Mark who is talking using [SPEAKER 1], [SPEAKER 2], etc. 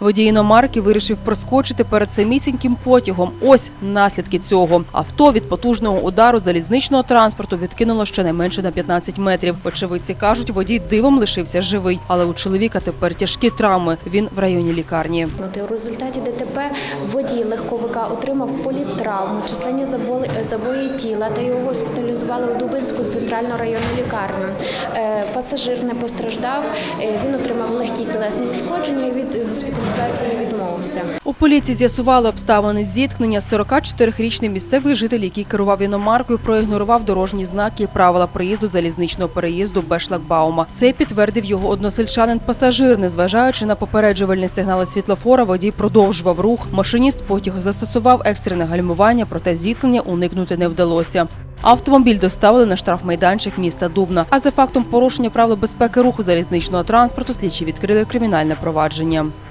[SPEAKER 1] Водій іномарки вирішив проскочити перед самісіньким потягом. Ось наслідки цього. Авто від потужного удару залізничного транспорту відкинуло щонайменше на 15 метрів. Очевидці кажуть, водій дивом лишився живий, але у чоловіка тепер тяжкі травми. Він в районі лікарні.
[SPEAKER 2] От У результаті ДТП водій легковика отримав політтравму, численні забої тіла та його госпіталізували у Дубинську центральну районну лікарню. Пасажир не постраждав, е, він отримав легкі тілесні ушкодження і від госпіталізації відмовився.
[SPEAKER 1] У поліції з'ясували обставини зіткнення. 44-річний місцевий житель, який керував іномаркою, проігнорував дорожні знаки і правила проїзду залізничного переїзду без шлагбаума. Це підтвердив його односельчанин-пасажир. Незважаючи на попереджувальні сигнали світлофора, водій продовжував рух. Машиніст потягу застосував екстрене гальмування, проте зіткнення уникнути не вдалося. Автомобіль доставили на штрафмайданчик міста Дубна. А за фактом порушення правил безпеки руху залізничного транспорту слідчі відкрили кримінальне провадження.